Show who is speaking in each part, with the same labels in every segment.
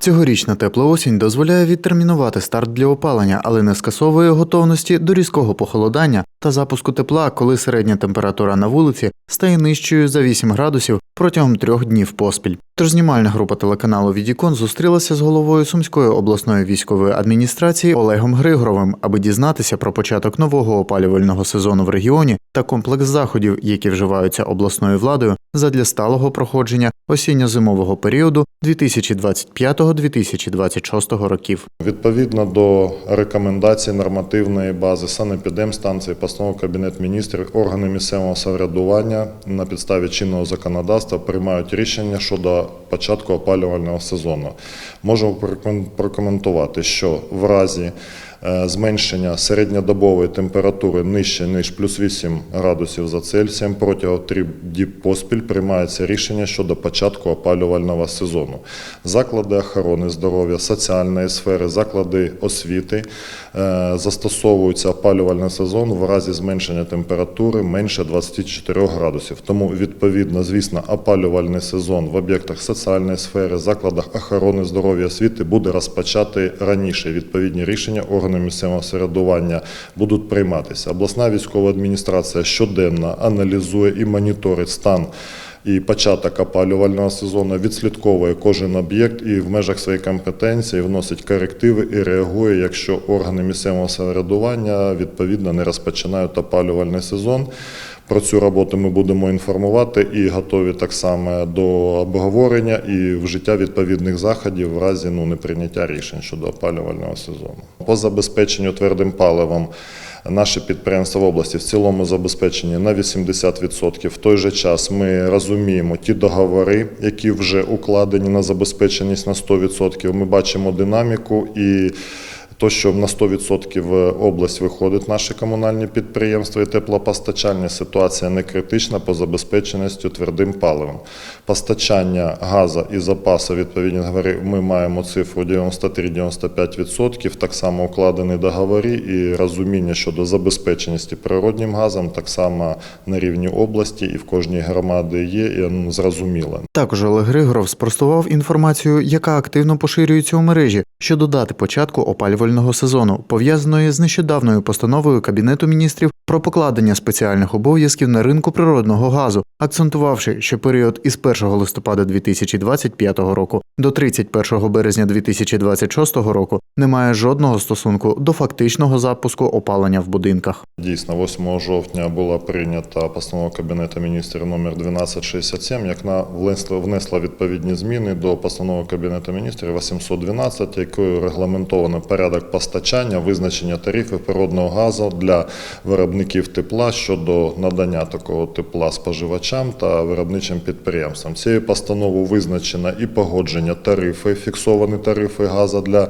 Speaker 1: Цьогорічна тепла осінь дозволяє відтермінувати старт для опалення, але не скасовує готовності до різкого похолодання та запуску тепла, коли середня температура на вулиці стає нижчою за 8 градусів протягом трьох днів поспіль. Тож знімальна група телеканалу Відікон зустрілася з головою Сумської обласної військової адміністрації Олегом Григоровим, аби дізнатися про початок нового опалювального сезону в регіоні та комплекс заходів, які вживаються обласною владою задля сталого проходження осінньо-зимового періоду 2025-2026 років.
Speaker 2: Відповідно до рекомендацій нормативної бази санепідемстанції, постанов Кабінет міністрів, органи місцевого самоврядування на підставі чинного законодавства приймають рішення щодо початку опалювального сезону. Проком- прокоментувати, що в разі зменшення середньодобової температури нижче ніж плюс 8 градусів за Цельсієм протягом трьох діб поспіль приймається рішення щодо початку опалювального сезону. Заклади охорони здоров'я, соціальної сфери, заклади освіти е, застосовується опалювальний сезон в разі зменшення температури менше 24 градусів. Тому відповідно, звісно, опалювальний сезон в об'єктах соціальної сфери, закладах охорони здоров'я освіти буде розпочати раніше. Відповідні рішення органів місцевого середування будуть прийматися. Обласна військова адміністрація щоденно аналізує і моніторить стан. І початок опалювального сезону відслідковує кожен об'єкт і в межах своєї компетенції вносить корективи і реагує, якщо органи місцевого самоврядування відповідно не розпочинають опалювальний сезон. Про цю роботу ми будемо інформувати і готові так само до обговорення і вжиття відповідних заходів в разі ну, неприйняття рішень щодо опалювального сезону. По забезпеченню твердим паливом наші підприємства в області в цілому забезпечені на 80%. В той же час ми розуміємо ті договори, які вже укладені на забезпеченість на 100%. Ми бачимо динаміку і то, що на 100% в область виходить наші комунальні підприємства і теплопостачання, ситуація не критична по забезпеченості твердим паливом. Постачання газу і запасу, відповідні договори, ми маємо цифру 93-95%, так само укладені договори і розуміння щодо забезпеченості природнім газом, так само на рівні області і в кожній громаді є і зрозуміло.
Speaker 1: Також Олег Григоров спростував інформацію, яка активно поширюється у мережі щодо дати початку опалювального сезону, пов'язаної з нещодавною постановою Кабінету міністрів про покладення спеціальних обов'язків на ринку природного газу, акцентувавши, що період із 1 листопада 2025 року до 31 березня 2026 року не має жодного стосунку до фактичного запуску опалення в будинках.
Speaker 2: Дійсно, 8 жовтня була прийнята постанова Кабінету міністрів номер 1267, як на внесла, відповідні зміни до постанови Кабінету міністрів 812, якою регламентовано порядок постачання, визначення тарифів природного газу для виробників тепла щодо надання такого тепла споживачам та виробничим підприємствам. Цією постановою визначено і погодження тарифи, фіксовані тарифи газу для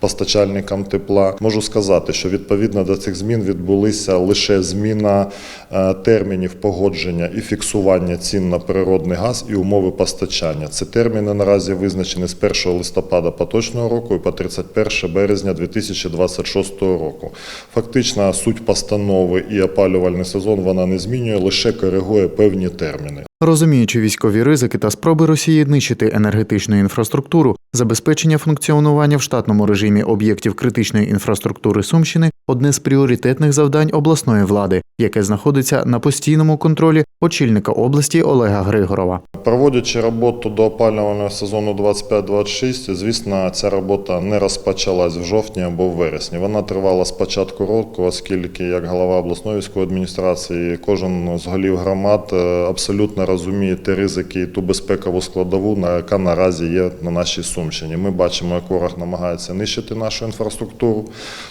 Speaker 2: постачальникам тепла. Можу сказати, що відповідно до цих змін відбулися лише зміна е, термінів погодження і фіксування цін на природний газ і умови постачання. Ці терміни наразі визначені з 1 листопада поточного року і по 31 березня 2026 року. Фактично, суть постанови і опалювальний сезон вона не змінює, лише коригує певні терміни.
Speaker 1: Розуміючи військові ризики та спроби Росії нищити енергетичну інфраструктуру, забезпечення функціонування в штатному режимі об'єктів критичної інфраструктури Сумщини одне з пріоритетних завдань обласної влади, яке знаходиться на постійному контролі очільника області Олега Григорова.
Speaker 2: Проводячи роботу до опалювального сезону 25-26, звісно, ця робота не розпочалась в жовтні або в вересні. Вона тривала з початку року, оскільки як голова обласної військової адміністрації, кожен з голів громад е, абсолютно розуміє ті ризики і ту безпекову складову, на яка наразі є на нашій Сумщині. Ми бачимо, як ворог намагається нищити нашу інфраструктуру,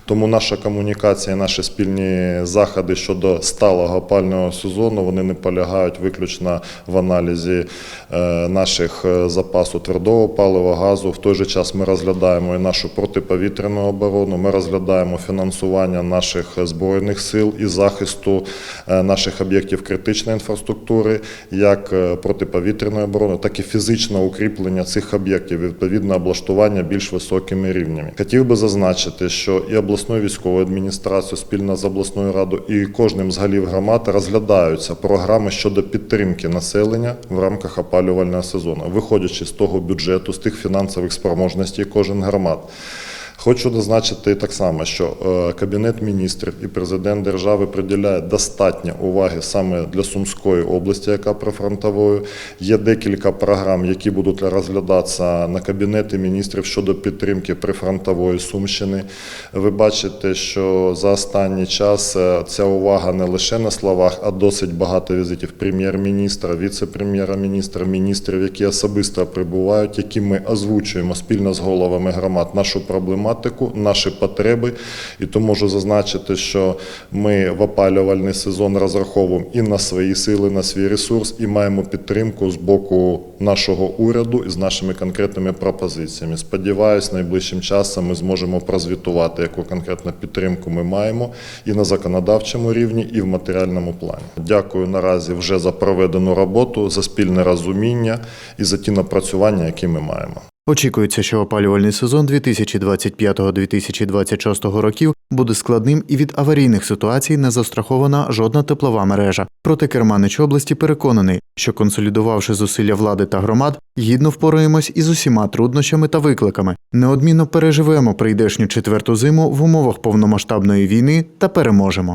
Speaker 2: тому наша комунікація, наші спільні заходи щодо сталого опального сезону вони не полягають виключно в аналізі е, наших е, запасу твердого палива, газу. В той же час ми розглядаємо і нашу протиповітряну оборону. Ми розглядаємо фінансування наших збройних сил і захисту е, наших об'єктів критичної інфраструктури, як протиповітряної оборони, так і фізичного укріплення цих об'єктів, відповідно облаштування більш високими рівнями. Хотів би зазначити, що і обласною військовою адміністрацією спільно з обласною радою і кожним з голів громад розглядаються програми щодо підтримки населення в рамках опалювального сезону, виходячи з того бюджету, з тих фінансових спроможностей кожен громад. Хочу зазначити так само, що е, Кабінет міністрів і президент держави приділяють достатньо уваги саме для Сумської області, яка прифронтовою. Є декілька програм, які будуть розглядатися на Кабінеті міністрів щодо підтримки прифронтової Сумщини. Ви бачите, що за останній час е, ця увага не лише на словах, а досить багато візитів прем'єр-міністра, віце-прем'єра-міністра, міністрів, які особисто прибувають, які ми озвучуємо спільно з головами громад нашу проблематику, наші потреби. І то можу зазначити, що ми в опалювальний сезон розраховуємо і на свої сили, на свій ресурс, і маємо підтримку з боку нашого уряду і з нашими конкретними пропозиціями. Сподіваюсь, найближчим часом ми зможемо прозвітувати, яку конкретну підтримку ми маємо і на законодавчому рівні, і в матеріальному плані. Дякую наразі вже за проведену роботу, за спільне розуміння і за ті напрацювання, які ми маємо.
Speaker 1: Очікується, що опалювальний сезон 2025-2026 років буде складним і від аварійних ситуацій не застрахована жодна теплова мережа. Проте Керманич області переконаний, що консолідувавши зусилля влади та громад, гідно впораємось із усіма труднощами та викликами. Неодмінно переживемо прийдешню четверту зиму в умовах повномасштабної війни та переможемо.